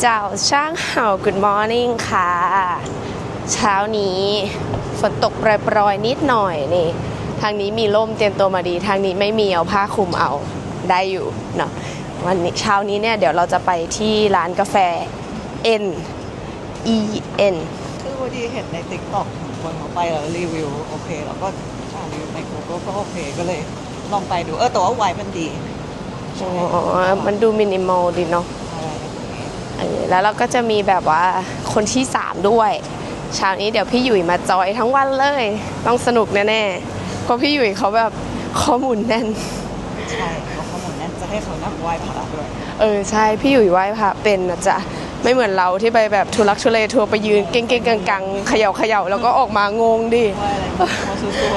เจ้าช่างเห่า Good morning ค่ะ เช้านี้ฝนตกปรอยๆนิดหน่อยนี่ ทางนี้มีร่มเตรียมตัวมาดี ทางนี้ไม่มีเอาผ้าคลุมเอาได้อยู่เนาะวันนี้เช้านี้เนี่ยเดี๋ยวเราจะไปที่ร้านกาแฟ N E N คือพอดีเห็นในติ๊กต็อกคนเขาไปแล้วรีวิวโอเคแล้วก็อ่านรีวิวใน Google ก็โอเคก็เลยลองไปดูเออแต่ว่าไวน์มันดี อ๋อมันดูมินิมอลดีเนาะ แล้วเราก็จะมีแบบว่าคนที่ 3 ด้วยเช้านี้เดี๋ยวพี่หยุยมาจอยทั้งวันเลย ต้องสนุกแน่ๆเพราะพี่หยุยเขาแบบข้อมูลแน่นใช่เขาข้อมูลนั่นจะให้เขานั่งไหว้พระด้วยเออใช่พี่หยุยไหว้พระเป็นนะจ๊ะไม่เหมือนเราที่ไปแบบทุลักทุเลทัวร์ไปยืนเก่งๆกังๆเขย่าเขย่าแล้วก็ออกมางงดิไหว้อะไรมาซัว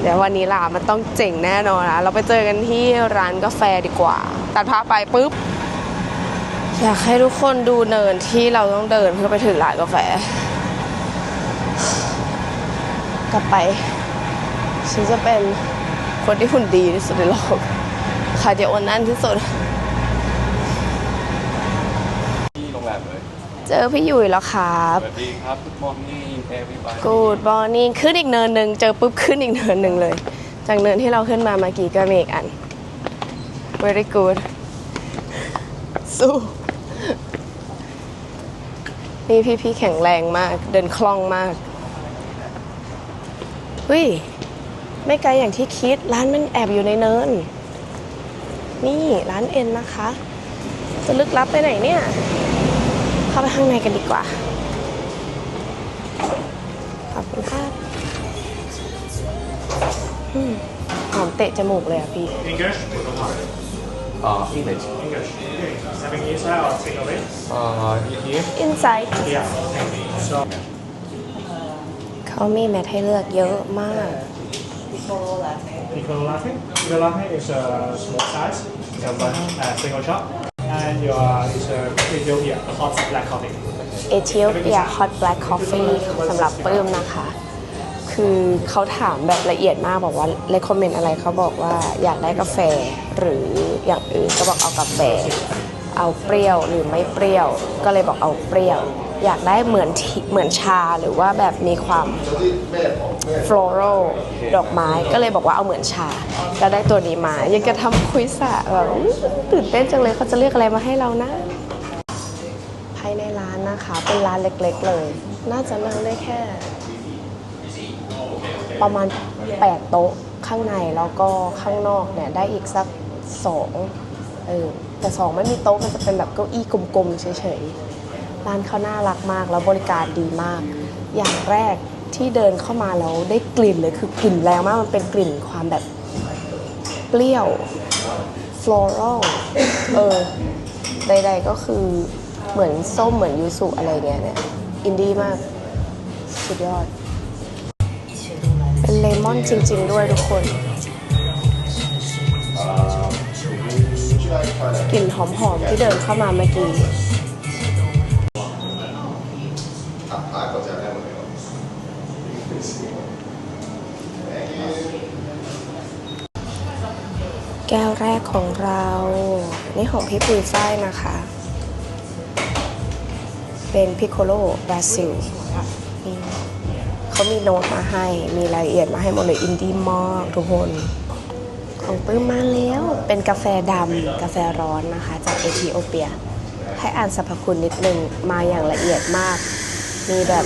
เดี๋ยววันนี้ล่ะมันต้องเจ๋งแน่นอนนะเราไปเจอกันที่ร้านกาแฟดีกว่า ตัดภาพไปปุ๊บ อยากให้ทุกคนดูเนินที่เราต้องเดินเพื่อไปถึงร้านกาแฟ กลับไป ฉันจะเป็นคนที่หุ่นดีที่สุดในโลกคาร์ดิโอนั่นที่สุด ที่โรงแรมเลยเจอพี่หยุยแล้วครับ สวัสดีครับ Good morning everybody Good morning ขึ้นอีกเนินหนึ่งเจอปุ๊บขึ้นอีกเนินหนึ่งเลย จากเนินที่เราขึ้นมาเมื่อกี้ก็มีอีกอัน very good สู้ นี่พี่ๆแข็งแรงมาก เดินคล่องมากเฮ้ย ไม่ไกลอย่างที่คิด ร้านมันแอบอยู่ในเนิน นี่ร้านเอ็นนะคะ จะลึกลับไปไหนเนี่ย เข้าไปข้างในกันดีกว่า ขอบคุณค่ะอืมหอมเตะจมูกเลยอะพี่ English? อ่า English English. Having inside or take away? อ่า here Inside Yeah. So, เขามีแมทให้เลือกเยอะมากๆพิโคโลลาเต้ piccolo latte. Piccolo latte is a small size, uh, single shot. And your is a Ethiopia hot black coffee. เอธิโอเปียฮอตแบล็กคอฟฟี่สำหรับปื้มนะคะ คือเขาถามแบบละเอียดมากบอกว่าเลคคอมเมนต์อะไรเขาบอกว่าอยากได้กาแฟหรืออย่างอื่นก็บอกเอากาแฟ เอาเปรี้ยวหรือไม่เปรี้ยว ก็เลยบอกเอาเปรี้ยว อยากได้เหมือนทิเหมือนชาหรือว่าแบบมีความ floral ดอกไม้ก็เลยบอกว่าเอาเหมือนชาก็ได้ตัวนี้มา ยังจะทำคุยสะแบบอื้อตื่นเต้นจังเลยเขาจะเลือกอะไรมาให้เรานะ ภายในร้านนะคะ เป็นร้านเล็กๆเลย น่าจะนั่งได้แค่ ประมาณ 8 โต๊ะข้างในแล้วก็ข้างนอกเนี่ยได้อีกสัก2เออแต่สองไม่มีโต๊ะมันจะเป็นแบบเก้าอี้กลมๆเฉยๆร้านเขาน่ารักมากแล้วบริการดีมาก อย่างแรกที่เดินเข้ามาแล้วได้กลิ่นเลยคือกลิ่นแรงมากมันเป็นกลิ่นความแบบเปรี้ยว floral เออใดๆก็คือเหมือนส้มเหมือนยูสุอะไรเงี้ยเนี่ย อินดี้มาก สุดยอด เป็นเลมอนจริง ๆ ด้วยทุกคน กลิ่นหอม ๆ ที่เดินเข้ามาเมื่อกี้ แก้วแรกของเรา นี่ของพี่ปุยฝ้ายนะคะ เป็นพิโคโลบราซิล เขามีโน้ตมาให้ มีรายละเอียดมาให้หมดเลยอินดี้มากทุกคน ของปื้มมาแล้ว เป็นกาแฟดำกาแฟร้อนนะคะ จากเอธิโอเปีย ให้อ่านสรรพคุณนิดนึง มาอย่างละเอียดมาก มีแบบ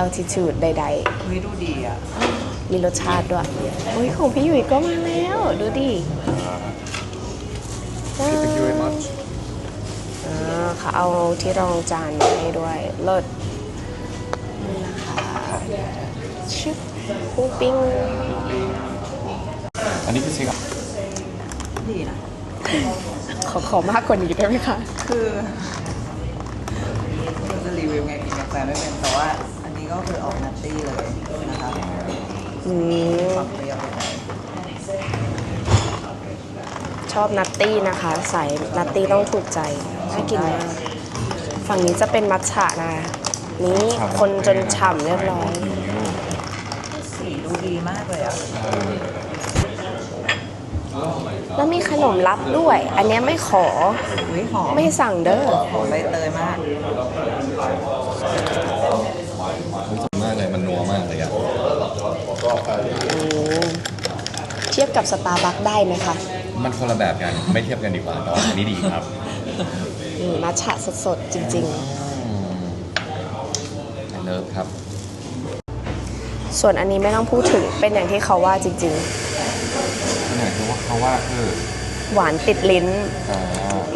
altitude ใดๆเฮ้ยดูดีอะ มีรสชาติด้วยโอ้ยของพี่หยุยก็มาแล้ว ดูดิ Thank you very much อ่าเขาเอาที่รองจานมาให้ด้วยเลิศนี่นะคะ ชิปปิ้งปิ้งอันนี้คือซิงอะดีนะ ขอขอมากกว่านี้ได้ไหมคะ คือเราจะรีวิวไงกินกาแฟไม่เป็นแต่ว่า อันนี้ก็คือออกนัตตี้เลยนะคะอืมความเปรี้ยวไปชอบนัตตี้นะคะใส่นัตตี้ต้องถูกใจน่ากินมากฝั่งนี้จะเป็นมัทฉะนะ นี่คนจนฉ่ำเรียบร้อย สีดูดีมากเลยอะแล้วมีขนมลับด้วย อันเนี้ยไม่ขอ อุ้ยหอมไม่สั่งเด้อ หอมใบเตยมากรู้สึกมากเลยมันนัวมากเลยอะเทียบกับสตาร์บัคได้ไหมคะมันคนละแบบกันไม่เทียบกันดีกว่าแต่ว่าอันนี้ดีครับ อืมมัทฉะสดๆ จริง เลิฟครับๆส่วนอันนี้ไม่ต้องพูดถึงเป็นอย่างที่เขาว่าจริงขนาดคือว่าเขาว่าคือๆ หวานติดลิ้น อ่า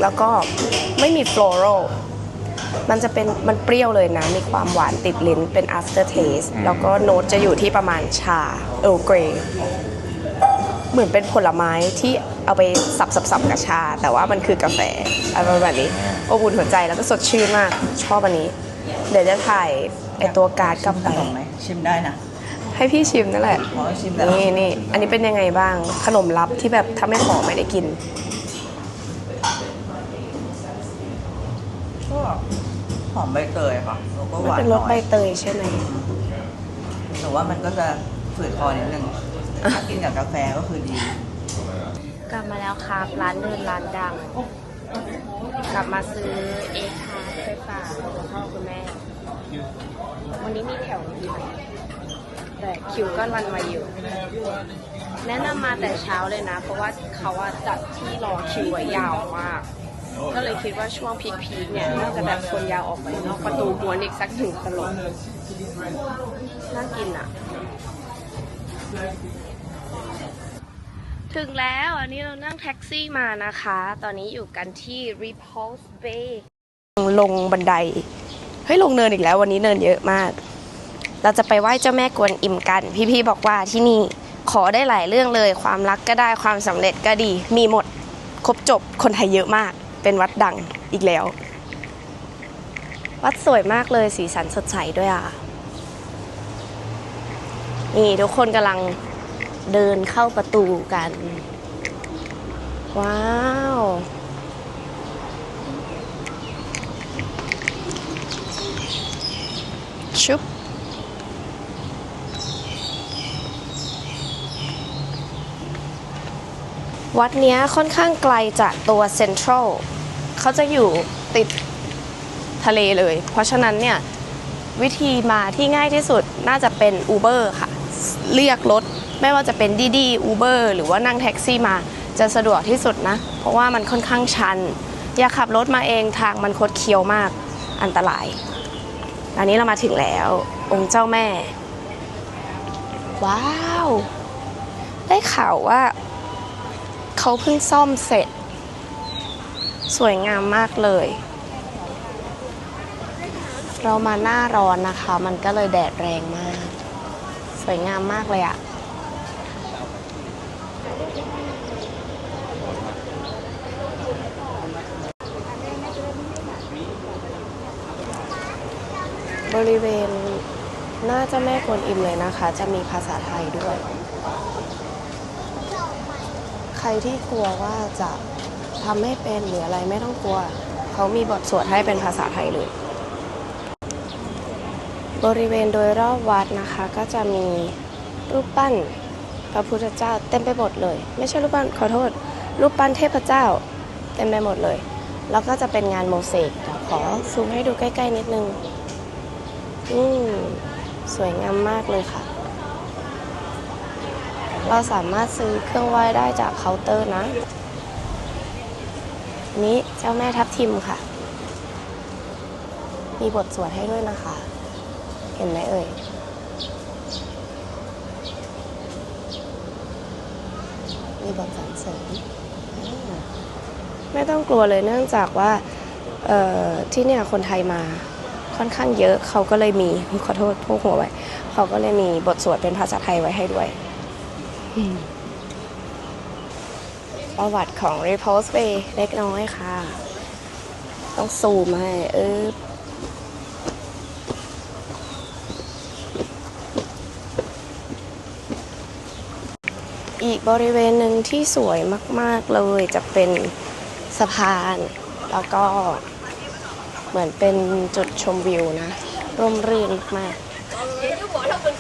แล้วก็ไม่มี floral มันจะเป็นมันเปรี้ยวเลยนะ มีความหวานติดลิ้นเป็น after taste แล้วก็โน้ตจะอยู่ที่ประมาณชาเอ r เกรเหมือนเป็นผลไม้ที่เอาไปสับสับสับกับชา แต่ว่ามันคือกาแฟอะไรแบบนี้อบอุ่นหัวใจแล้วก็สดชื่นมาก ชอบอันนี้ เดี๋ยวจะถ่ายไอตัวการ์ดกลับขไปนมไหมชิมได้นะให้พี่ชิมนั่นแหละ ขอชิมแล้ว นี่นี่อันนี้เป็นยังไงบ้าง ขนมลับที่แบบถ้าไม่ขอไม่ได้กิน ก็หอมใบเตยค่ะแล้วก็หมันวานเป็นรน้สอใบยเตยใช่ไหม แต่ว่ามันก็จะฝืดคอนิดนึงถ้ากินกับกาแฟก็คือดี กลับมาแล้วครับ ร้านเดินร้านดัง กลับมาซื้อเอคาไปฝาคุณพ่อคุณแม่ วันนี้มีแถวคิวแต่คิวก็รันไวอยู่ แนะนำมาแต่เช้าเลยนะ เพราะว่าเขาอะจัดที่รอคิวไว้ยาวมาก ก็เลยคิดว่าช่วงพีคๆเนี่ยน่าจะแบบคนยาวออกไปนอกประตูม้วนอีกสักหนึ่งตลบน่ากินอะ ถึงแล้วอันนี้เรานั่งแท็กซี่มานะคะ ตอนนี้อยู่กันที่ Repulse Bay ลงบันได เฮ้ยลงเนินอีกแล้ววันนี้เนินเยอะมาก เราจะไปไหว้เจ้าแม่กวนอิมกัน พี่ๆบอกว่าที่นี่ขอได้หลายเรื่องเลย ความรักก็ได้ความสำเร็จก็ดี มีหมดครบจบคนไทยเยอะมาก เป็นวัดดังอีกแล้ว วัดสวยมากเลยสีสันสดใสด้วยอะ นี่ทุกคนกำลังเดินเข้าประตูกัน ว้าว วัดเนี้ยค่อนข้างไกลจากตัวเซ็นทรัลเขาจะอยู่ติดทะเลเลย เพราะฉะนั้นเนี่ยวิธีมาที่ง่ายที่สุดน่าจะเป็น Uber ค่ะ เรียกรถไม่ว่าจะเป็นดีดี Uber หรือว่านั่งแท็กซี่มาจะสะดวกที่สุดนะ เพราะว่ามันค่อนข้างชัน อย่าขับรถมาเองทางมันคดเคี้ยวมากอันตรายอันนี้เรามาถึงแล้ว องค์เจ้าแม่ ว้าว ได้ข่าวว่า เขาเพิ่งซ่อมเสร็จ สวยงามมากเลย เรามาหน้าร้อนนะคะ มันก็เลยแดดแรงมาก สวยงามมากเลยอะบริเวณหน้าเจ้าแม่กวนอิมเลยนะคะ จะมีภาษาไทยด้วย ใครที่กลัวว่าจะทำไม่เป็นหรืออะไรไม่ต้องกลัว เขามีบทสวดให้เป็นภาษาไทยเลย บริเวณโดยรอบวัดนะคะ ก็จะมีรูปปั้นพระพุทธเจ้าเต็มไปหมดเลย ไม่ใช่รูปปั้นขอโทษ รูปปั้นเทพเจ้าเต็มไปหมดเลย แล้วก็จะเป็นงานโมเสกขอซูมให้ดูใกล้ ๆ นิดนึงอืมสวยงามมากเลยค่ะ เราสามารถซื้อเครื่องไหว้ได้จากเคาน์เตอร์นะ นี้เจ้าแม่ทับทิมค่ะ มีบทสวดให้ด้วยนะคะ เห็นไหมเอ่ยมีบทสรรเสริญไม่ต้องกลัวเลยเนื่องจากว่าที่เนี่ยคนไทยมาค่อนข้างเยอะเขาก็เลยมีขอโทษพวกหัวไว้ เขาก็เลยมีบทสวดเป็นภาษาไทยไว้ให้ด้วย ประวัติของ Repulse Bay เล็กน้อยค่ะ ต้องซูมให้ เอออีกบริเวณหนึ่งที่สวยมาก ๆ เลยจะเป็นสะพาน แล้วก็เหมือนเป็นจุดชมวิวนะ ร่มรื่นมาก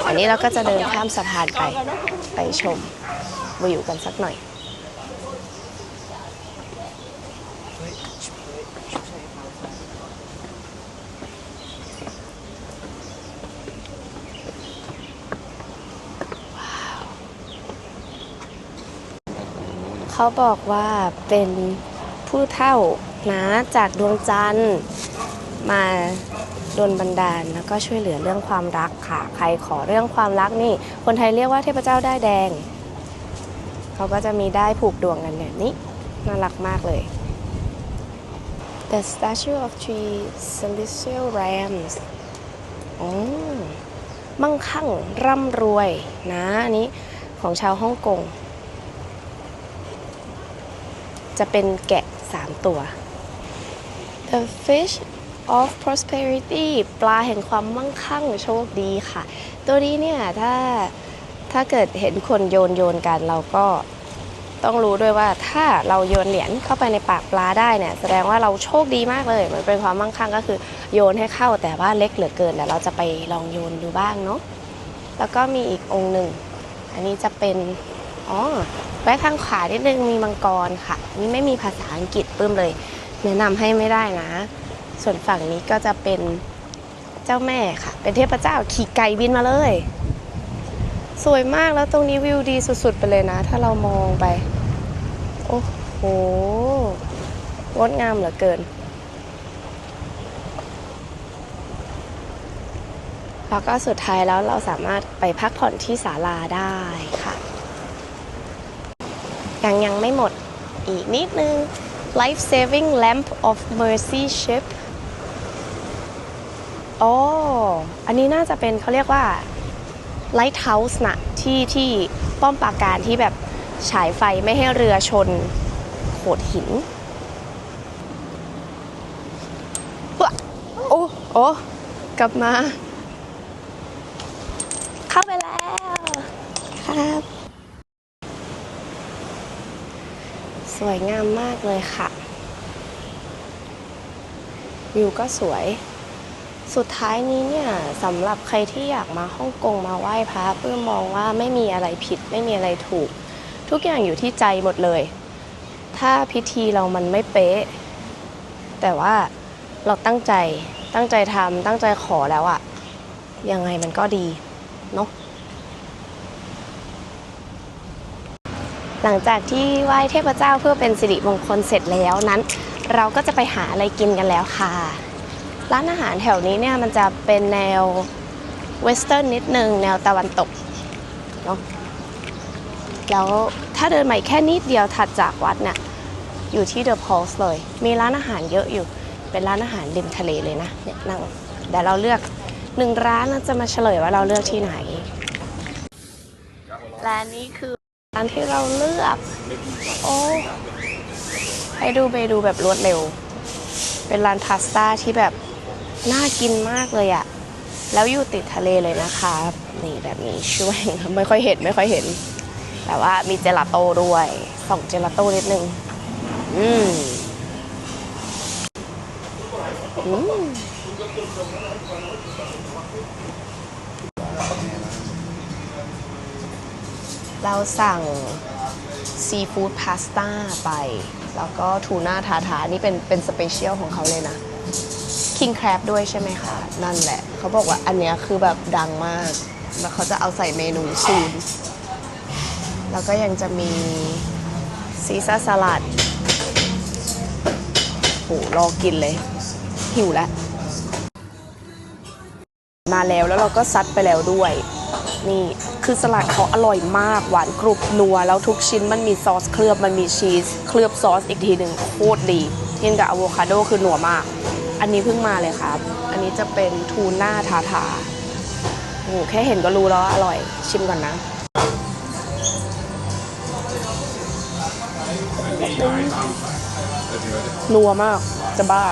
อันนี้เราก็จะเดินข้ามสะพานไปไปชมวิวกันสักหน่อย เขาบอกว่าเป็นผู้เท่านะจากดวงจันทร์มา ดนบันดาล แล้วก็ช่วยเหลือเรื่องความรักค่ะ ใครขอเรื่องความรักนี่ คนไทยเรียกว่าเทพเจ้าได้แดง เขาก็จะมีได้ผูกดวงกันแบบนี้ น่ารักมากเลย The statue of three celestial rams อ๋อมั่งคั่งร่ำรวยนะอันนี้ของชาวฮ่องกง จะเป็นแกะ3ตัว The fish of prosperity ปลาแห่งความมั่งคั่งโชคดีค่ะ ตัวนี้เนี่ยถ้าถ้าเกิดเห็นคนโยนโยนกันเราก็ต้องรู้ด้วยว่าถ้าเราโยนเหรียญเข้าไปในปากปลาได้เนี่ยแสดงว่าเราโชคดีมากเลย มันเป็นความมั่งคั่งก็คือโยนให้เข้าแต่ว่าเล็กเหลือเกินเดี๋ยวเราจะไปลองโยนดูบ้างเนาะแล้วก็มีอีกองค์หนึ่ง อันนี้จะเป็นอ๋อไว้ทางขวานิดนึงมีมังกรค่ะ นี่ไม่มีภาษาอังกฤษปื้มเลย แนะนำให้ไม่ได้นะ ส่วนฝั่งนี้ก็จะเป็นเจ้าแม่ค่ะ เป็นเทพเจ้าขี่ไก่บินมาเลย สวยมากแล้วตรงนี้วิวดีสุดๆไปเลยนะ ถ้าเรามองไป โอ้โหงดงามเหลือเกิน แล้วก็สุดท้ายแล้วเราสามารถไปพักผ่อนที่ศาลาได้ค่ะ ยังยังไม่หมดอีกนิดนึง Life Saving Lamp of Mercy Ship อ๋อ อันนี้น่าจะเป็นเขาเรียกว่า Lighthouse นะที่ที่ป้อมปราการที่แบบฉายไฟไม่ให้เรือชนโขดหินโอ้โอ้กลับมา เข้าไปแล้วครับ สวยงามมากเลยค่ะ วิวก็สวย สุดท้ายนี้เนี่ยสำหรับใครที่อยากมาฮ่องกงมาไหว้พระเพื่อมองว่าไม่มีอะไรผิดไม่มีอะไรถูก ทุกอย่างอยู่ที่ใจหมดเลย ถ้าพิธีเรามันไม่เป๊ะ แต่ว่าเราตั้งใจตั้งใจทำตั้งใจขอแล้วอะยังไงมันก็ดีเนาะหลังจากที่ไหว้เทพเจ้าเพื่อเป็นสิริมงคลเสร็จแล้วนั้น เราก็จะไปหาอะไรกินกันแล้วค่ะ ร้านอาหารแถวนี้เนี่ยมันจะเป็นแนวเวสเทิร์นนิดนึง แนวตะวันตกเนาะแล้วถ้าเดินใหม่แค่นิดเดียวถัดจากวัดเนี่ยอยู่ที่เดอะพอลส์เลย มีร้านอาหารเยอะอยู่ เป็นร้านอาหารริมทะเลเลยนะเนี่ยนั่งเดี๋ยวเราเลือกหนึ่งร้านเราจะมาเฉลยว่าเราเลือกที่ไหนร้านนี้คือร้านที่เราเลือก โอ้ให้ดูไปดูแบบรวดเร็ว เป็นร้านพาสต้าที่แบบ น่ากินมากเลยอะแล้วอยู่ติดทะเลเลยนะคะนี่แบบนี้ช่วย ไม่ค่อยเห็นไม่ค่อยเห็น แต่ว่ามีเจลาโต้ด้วยส่องเจลาโต้นิดนึง อืมอืมเราสั่งซีฟู้ดพาสต้าไป แล้วก็ทูน่าทาทานี่เป็นเป็นสเปเชียลของเขาเลยนะ คิงแครบด้วยใช่ไหมคะนั่นแหละ เขาบอกว่าอันเนี้ยคือแบบดังมาก แล้วเขาจะเอาใส่เมนูซูนแล้วก็ยังจะมีซีซ่าสลัดโหรอกินเลย หิวแล้ว มาแล้วแล้วเราก็ซัดไปแล้วด้วย นี่คือสลัดเขาอร่อยมาก หวานกรุบนัว แล้วทุกชิ้นมันมีซอสเคลือบมันมีชีส เคลือบซอสอีกทีหนึ่งโคตรดีกินกับอะโวคาโดคือนัวมาก อันนี้เพิ่งมาเลยครับ อันนี้จะเป็นทูน่าทาทาโอ้โหแค่เห็นก็รู้แล้วว่าอร่อย ชิมก่อนนะนัวมาก จะบ้า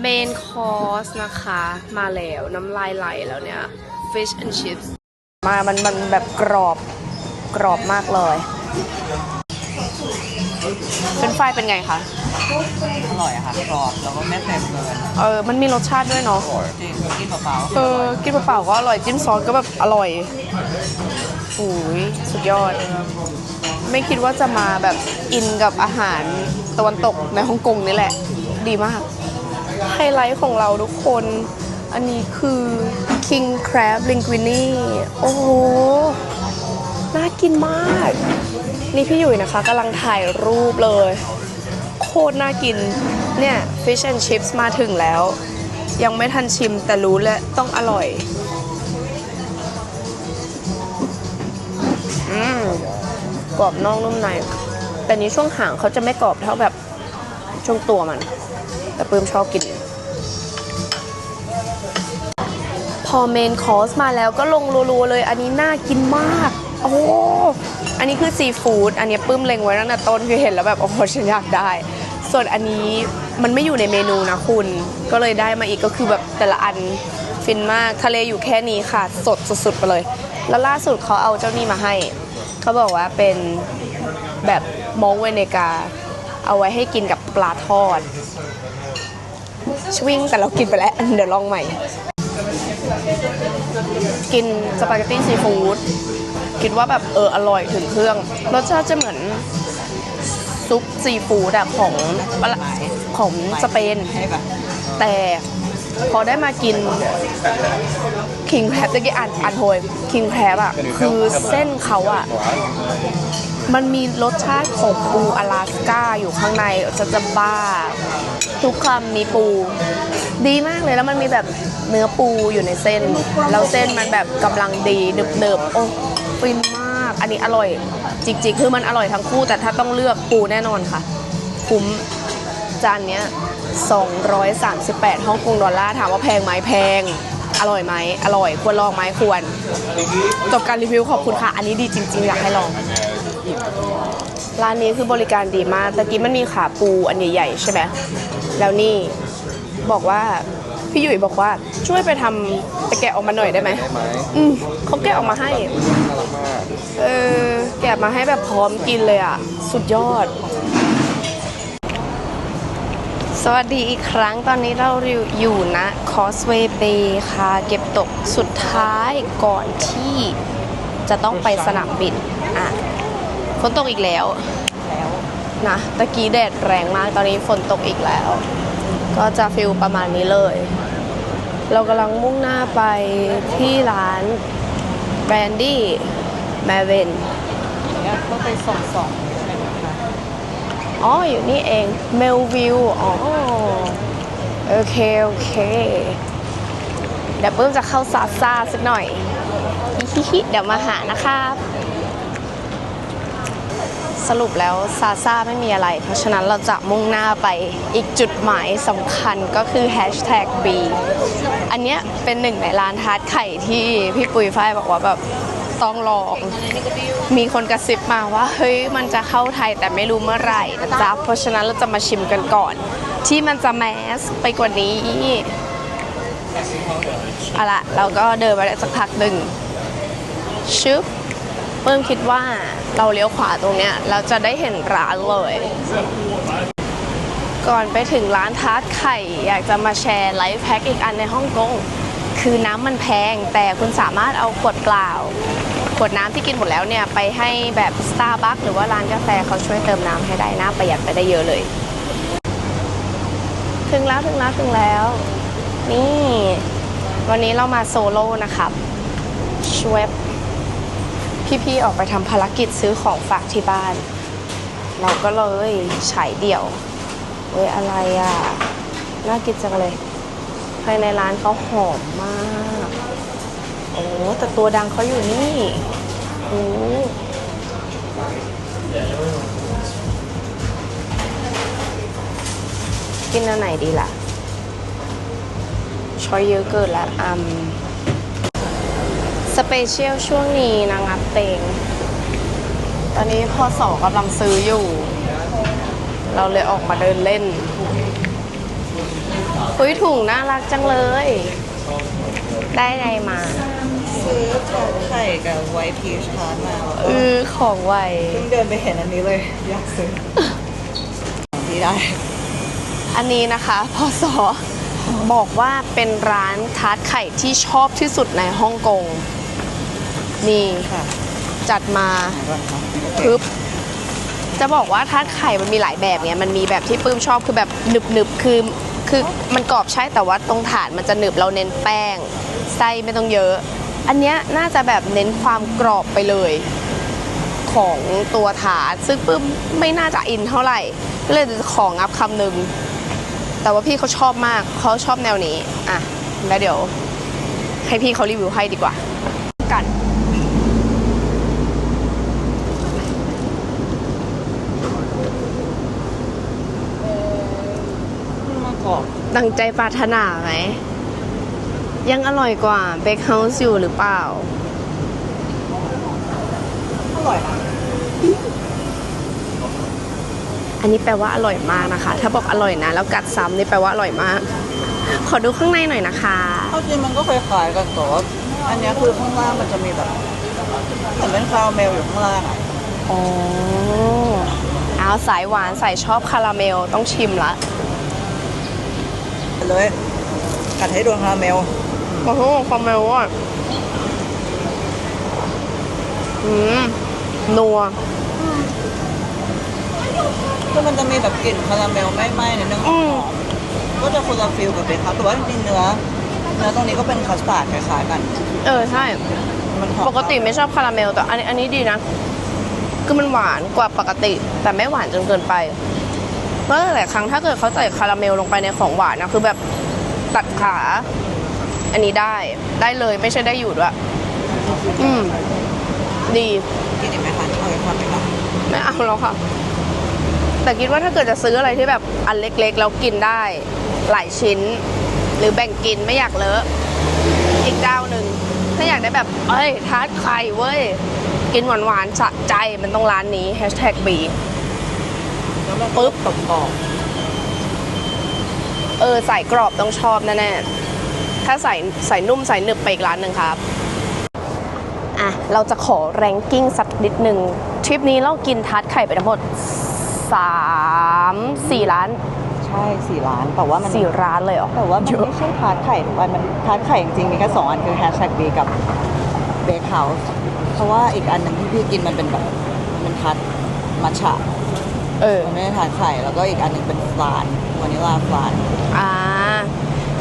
เมนคอร์สนะคะ มาแล้วน้ำลายไหลแล้วเนี่ย fish and chips มา มัน มันแบบกรอบ กรอบมากเลย เป็นไฟรายเป็นไงคะ อร่อยอะค่ะกรอบแล้วก็ไม่เต็มเกินเออ มันมีรสชาติด้วยเนาะ จริงกินเปล่าๆเออ กินเปล่าๆก็อร่อย จิ้มซอสก็แบบอร่อยโอ้ยสุดยอด ไม่คิดว่าจะมาแบบอินกับอาหารตะวันตกในฮ่องกงนี่แหละ ดีมาก ไฮไลท์ของเราทุกคน อันนี้คือ King Crab Linguine โอ้โห น่ากินมาก นี่พี่หยุยนะคะกำลังถ่ายรูปเลย โคตรน่ากิน เนี่ย fish and chips มาถึงแล้ว ยังไม่ทันชิมแต่รู้แล้วต้องอร่อย อืมกรอบนอกนุ่มใน แต่นี้ช่วงหางเขาจะไม่กรอบเท่าแบบช่วงตัวมัน แต่ปื้มชอบกิน อเมนคอสมาแล้วก็ลงรัวๆเลย อันนี้น่ากินมาก โอ้ อันนี้คือซีฟู้ด อันนี้ปื้มเล็งไว้ตั้งแต่ต้นคือเห็นแล้วแบบ โอ้โหฉันอยากได้ ส่วนอันนี้มันไม่อยู่ในเมนูนะคุณ ก็เลยได้มาอีกก็คือแบบแต่ละอันฟินมาก ทะเลอยู่แค่นี้ค่ะ สดสุดๆไปเลย แล้วล่าสุดเขาเอาเจ้านี่มาให้ เขาบอกว่าเป็นแบบมองเวเนกา เอาไว้ให้กินกับปลาทอดชวิ่งแต่เรากินไปแล้ว เดี๋ยวลองใหม่ กินสปาเกตตี้ซีฟู้ดคิดว่าแบบเอออร่อยถึงเครื่อง รสชาติจะเหมือนซุปซีฟู้ดอะของของสเปนแต่ พอได้มากินคิงแครบตะกี้อ่านอ่านโทยคิงแครบอะคือเส้นเขาอะมันมีรสชาติของปูอลาสก้าอยู่ข้างในจะจะบ้า ทุกคำมีปู ดีมากเลยแล้วมันมีแบบเนื้อปูอยู่ในเส้น แล้วเส้นมันแบบกำลังดีเนิบๆโอ้ฟินมาก อันนี้อร่อย จริงๆ คือมันอร่อยทั้งคู่แต่ถ้าต้องเลือกปูแน่นอนค่ะ คุ้ม จานเนี้ย238ฮ่องกงดอลลาร์ถามว่าแพงไหมแพง อร่อยไหมอร่อย ควรลองไหมควร จบการรีวิวขอบคุณค่ะ อันนี้ดีจริง ๆ อยากให้ลอง ร้านนี้คือบริการดีมากตะกี้มันมีขาปูอันใหญ่ๆใช่ไหมแล้วนี่บอกว่าพี่หยุยบอกว่าช่วยไปทำไปแกะออกมาหน่อยได้ไหมได้ไหมอืมเขาแกะออกมาให้น่ารักมากเออ แกะมาให้แบบพร้อมกินเลยอะ สุดยอด สวัสดีอีกครั้งตอนนี้เราอยู่นะ Causeway Bay ค่ะ เก็บตกสุดท้ายก่อนที่จะต้องไปสนามบินอะฝนตกอีกแล้วแล้วนะตะกี้แดดแรงมากตอนนี้ฝนตกอีกแล้ว ก็จะฟิลประมาณนี้เลย เรากำลังมุ่งหน้าไปที่ร้านแบรนดี้แมเวนเนี่ยก็ไปส่องส่อง อ๋อ อยู่นี่เองเมลวิวอ๋อ โอเค โอเคเดี๋ยวเพิ่มจะเข้าซาซ่าสักหน่อยฮิฮิเดี๋ยวมาหานะครับ สรุปแล้วซาซ่าไม่มีอะไร เพราะฉะนั้นเราจะมุ่งหน้าไปอีกจุดหมายสำคัญก็คือแฮชแท็ก B อันเนี้ยเป็นหนึ่งในร้านทาร์ตไข่ที่พี่ปุยฝ้ายบอกว่าแบบ ต้องลอง มีคนกระซิบมาว่า เฮ้ยมันจะเข้าไทยแต่ไม่รู้เมื่อไหร่นะจ๊ะเพราะฉะนั้นเราจะมาชิมกันก่อน ที่มันจะแมสไปกว่านี้เอาละเราก็เดินไปได้สักพักหนึ่งชึบเพิ่มคิดว่าเราเลี้ยวขวาตรงเนี้ยเราจะได้เห็นร้านเลย ก่อนไปถึงร้านทาร์ตไข่ อยากจะมาแชร์ไลฟ์แพ็คอีกอันในฮ่องกงคือน้ำมันแพงแต่คุณสามารถเอาขวดเปล่า ขวดน้ำที่กินหมดแล้วเนี่ยไปให้แบบ Starbucks หรือว่าร้านกาแฟเขาช่วยเติมน้ำให้ได้น่าประหยัดไปได้เยอะเลย ถึงแล้วถึงแล้วถึงแล้ว นี่ วันนี้เรามาโซโล่นะครับช่วยพี่ๆออกไปทำภารกิจซื้อของฝากที่บ้าน เราก็เลยฉายเดี่ยวเว้ยอะไรอะ น่ากินจังเลย ภายในร้านเขาหอมมาก โอ้แต่ตัวดังเขาอยู่นี่โอ้กินอันไหนดีล่ะชอยเยอะเกินละอืมสเปเชียลช่วงนี้นะงับเตง ตอนนี้พอสอกำลังซื้ออยู่ เราเลยออกมาเดินเล่นอุ้ยถุงน่ารักจังเลย ได้ไงมา ซื้อทอดไข่กับไวท์พีชทาร์ตมาแล้วเอก็อของไวเพิ่งเดินไปเห็นอันนี้เลย อยากซื้อที่ได้ อันนี้นะคะพอสอบอกว่าเป็นร้านทาร์ตไข่ที่ชอบที่สุดในฮ่องกง นี่ค่ะ จัดมาปึ๊บจะบอกว่าทาร์ตไข่มันมีหลายแบบเนี่ยมันมีแบบที่ปื้มชอบคือแบบหนึบหนึบๆคือคือมันกรอบใช่แต่ว่าตรงฐานมันจะหนึบเราเน้นแป้ง ไส้ไม่ต้องเยอะ อันเนี้ยน่าจะแบบเน้นความกรอบไปเลยของตัวถาดซึ่งปื้มไม่น่าจะอินเท่าไหร่ ก็เลยจะของับคำหนึ่งแต่ว่าพี่เขาชอบมากเขาชอบแนวนี้อะแล้วเดี๋ยว ให้พี่เขารีวิวให้ดีกว่า กันมากรอบดังใจปรารถนาไหม ยังอร่อยกว่าเบคเฮาส์อยู่หรือเปล่า อร่อยนะอันนี้แปลว่าอร่อยมากนะคะ ถ้าบอกอร่อยนะ แล้วกัดซ้ำนี่แปลว่าอร่อยมาก ขอดูข้างในหน่อยนะคะข้าวจริงมันก็คล้ายๆกันแต่ว่าอันเนี้ยคือข้างล่างมันจะมีแบบเหมือนเป็นคาราเมลอยู่ข้างล่างอะอ๋อเอาสายหวานใส่ชอบคาราเมลต้องชิมละเลยกัดให้โดนคาราเมล โอ้โหคาราเมลอะอืมนัวคือมันจะมีแบบกลิ่นคาราเมลไม่ไหม้ในดนึงอืมก็จะคนละฟิลกับเบคอนแต่ว่าจริงๆเนื้อเนื้อตรงนี้ก็เป็นคัสตาร์ดคล้ายๆกัน เออใช่ มันหอมปกติไม่ชอบคาราเมลแต่อันนี้อันนี้ดีนะ คือมันหวานกว่าปกติ แต่ไม่หวานจนเกินไปเมื่อหลายครั้งถ้าเกิดเขาใส่คาราเมลลงไปในของหวานนะคือแบบตัดขา อันนี้ได้ได้เลยไม่ใช่ได้อยู่ด้วยอืม ดีกินอีกไหมคะเอาอีกความไหมคะไม่เอาแล้วค่ะ แต่คิดว่าถ้าเกิดจะซื้ออะไรที่แบบอันเล็กๆแล้วกินได้ หลายชิ้น หรือแบ่งกินไม่อยากเลอะอีกเจ้าหนึ่งถ้าอยากได้แบบเอ้ยทาร์ตไข่เว้ย กินหวานๆสะใจมันต้องร้านนี้แฮชแท็กบีแล้วมันปึ๊บกรอบกรอบเออใส่กรอบต้องชอบแน่ๆ ถ้าใส่ใส่นุ่มใส่หนึบไปอีกร้านหนึ่งครับอะเราจะขอแรงกิ้งสักนิดหนึ่งทริปนี้เรากินทาร์ตไข่ไปทั้งหมด 3 4 ร้าน ใช่สี่ล้าน แต่ว่ามัน4 ร้านเลยเหรอ แต่ว่ามันเยอะไม่ใช่ทาร์ตไข่ทุกอันมันทาร์ตไข่จริงๆมีแค่สองอันคือแฮชแท็กบีกับเบคเฮาส์เพราะว่าอีกอันหนึ่งที่พี่กินมันเป็นแบบมันเป็นทาร์ตมัทฉะเออมันไม่ได้ทาร์ตไข่แล้วก็อีกอันหนึงเป็นฟลานวานิลลาฟลาน อ่า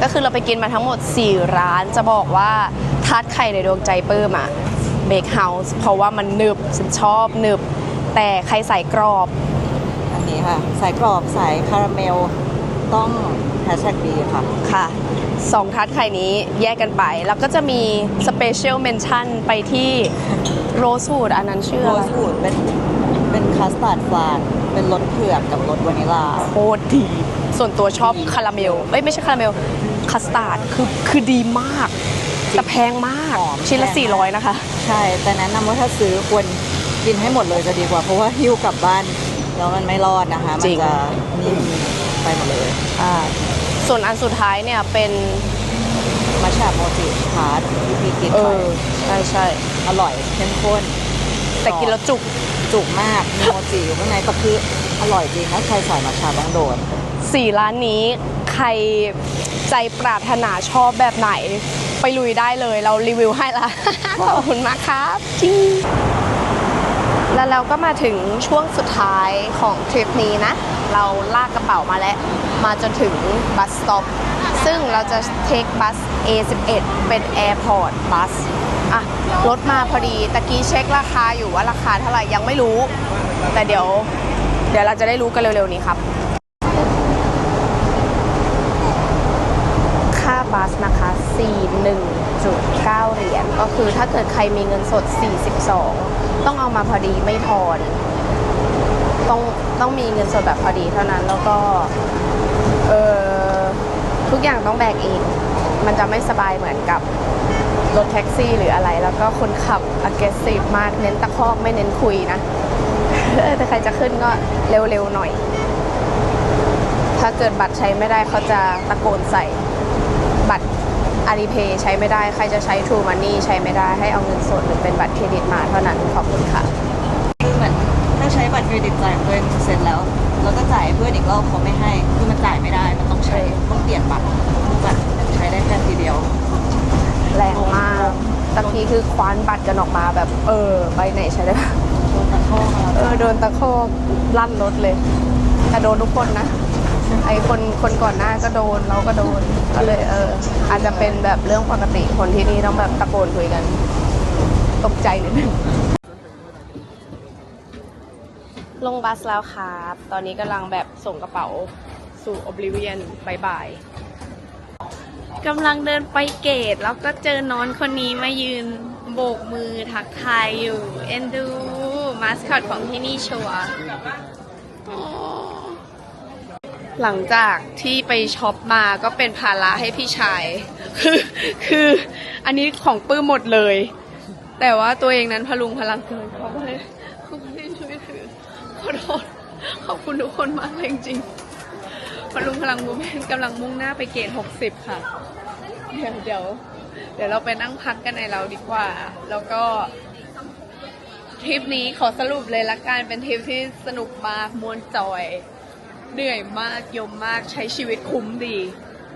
ก็คือเราไปกินมาทั้งหมด 4 ร้านจะบอกว่าทาร์ตไข่ในดวงใจเปิ้มอะเบคเฮาส์เพราะว่ามันหนึบฉันชอบหนึบ แต่ใครใส่กรอบ อันนี้ค่ะ สายกรอบสายคาราเมลต้องแฮชแท็กบีค่ะ ค่ะสองทัดไข่นี้แยกกันไป แล้วก็จะมีสเปเชียลเมนชั่นไปที่โรส o ูดอันนั้นชื่อโรอะไรสวูดเป็นเป็นคัสตาร์ดฟลานเป็นรสเผือกกับรสวานิลลา โคตรดี ส่วนตัวชอบคาราเมลเอ้ยไม่ใช่คาราเมล คัสตาร์ดคือคือดีมากแต่แพงมากหอมชิ้นละแพงมาก400 นะคะ ใช่ แต่แนะนำว่าถ้าซื้อควรกินให้หมดเลยจะดีกว่า เพราะว่าหิ้วกลับบ้านแล้วมันไม่รอดนะคะ มัจรินงจะนิ่มไปหมดเลยอ่าส่วนอันสุดท้ายเนี่ยเป็นมัชฉะโมจิทาร์ตที่พี่กินเอไปอใช่ใช่อร่อยเข้มข้น แต่กินแล้วจุกจุกมากมีโมจิอยู่ข้างในแต่คืออร่อยจริงถ้าใครใส่มัชฉะต้องโดนสี่ร้านนี้ ใครใจปรารถนาชอบแบบไหน ไปลุยได้เลยเรารีวิวให้ละ ขอบคุณมากครับจริงแล้วเราก็มาถึงช่วงสุดท้ายของทริปนี้นะ เราลากกระเป๋ามาแล้ว มาจนถึงบัสสต็อปซึ่งเราจะเทคบัส A11 เป็น Airport Bus อะรถมาพอดีตะกี้เช็คราคาอยู่ว่าราคาเท่าไหร่ยังไม่รู้ แต่เดี๋ยว เดี๋ยวเราจะได้รู้กันเร็วๆนี้ครับ ค่า บัสนะคะ 41.9 เหรียญ ก็คือถ้าเกิดใครมีเงินสด 42 ต้องเอามาพอดีไม่ทอน ต้องต้องมีเงินสดแบบพอดีเท่านั้น แล้วก็เออทุกอย่างต้องแบกเอง มันจะไม่สบายเหมือนกับรถแท็กซี่หรืออะไร แล้วก็คนขับ aggressive มาก เน้นตะคอกไม่เน้นคุยนะแต่ใครจะขึ้นก็เร็วๆหน่อย ถ้าเกิดบัตรใช้ไม่ได้เขาจะตะโกนใส่ อารีเพย์ใช้ไม่ได้ ใครจะใช้ True Money ใช้ไม่ได้ ให้เอาเงินสดหรือเป็นบัตรเครดิตมาเท่านั้น ขอบคุณค่ะ คือเหมือนถ้าใช้บัตรเครดิตจ่ายเพื่อนเสร็จแล้วแล้วก็จ่ายให้เพื่อนอีกรอบเขาไม่ให้ คือมันจ่ายไม่ได้ มันต้องใช้ ต้องเปลี่ยนบัตรบัตรใช้ได้แค่ทีเดียว แรงมาก ตะกี้คือคว้านบัตรกันออกมาแบบ เออ ไปไหนใช้ได้บ้างโดนตะคอกมาเออ โดนตะโคกลั่นรถเลย แต่โดนทุกคนนะ ไอคนคนก่อนหน้าก็โดนเราก็โดนก็เลยเอออาจจะเป็นแบบเรื่องปกติคนที่นี่ต้องแบบตะโกนคุยกัน ตกใจนิดนึงลงบัสแล้วครับ ตอนนี้กำลังแบบส่งกระเป๋าสู่ Oblivion บายบายกำลังเดินไปเกตแล้วก็เจอน้อนคนนี้มายืนโบกมือทักทายอยู่ เอ็นดู มาสคอตของที่นี่ชัวร์ หลังจากที่ไปช็อปมาก็เป็นภาระให้พี่ชาย คือคืออันนี้ของปื้มหมดเลย แต่ว่าตัวเองนั้นพลุงพลังเกินเขาก็เลยเขาก็เลยช่วยถือขอโทษขอบคุณทุกคนมากเลยจริงพลุงพลังมูเมนกำลังมุ่งหน้าไปเกณฑ์หกสิบค่ะ เดี๋ยวเดี๋ยวเดี๋ยวเราไปนั่งพักกันในเราดีกว่า แล้วก็ทริปนี้ขอสรุปเลยละกันเป็นทริปที่สนุกมากมวนจอย เหนื่อยมากยมมากใช้ชีวิตคุ้มดี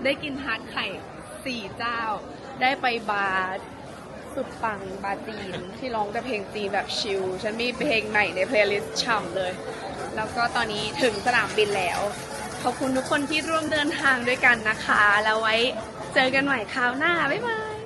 ได้กินฮาร์ดไข่สี่เจ้า ได้ไปบาร์สุดปังบาร์จีน ที่ร้องแต่เพลงจีนแบบชิล ฉันมีเพลงใหม่ในเพลย์ลิสต์ฉ่ำเลย แล้วก็ตอนนี้ถึงสนามบินแล้ว ขอบคุณทุกคนที่ร่วมเดินทางด้วยกันนะคะ แล้วไว้เจอกันใหม่คราวหน้า บ๊ายบาย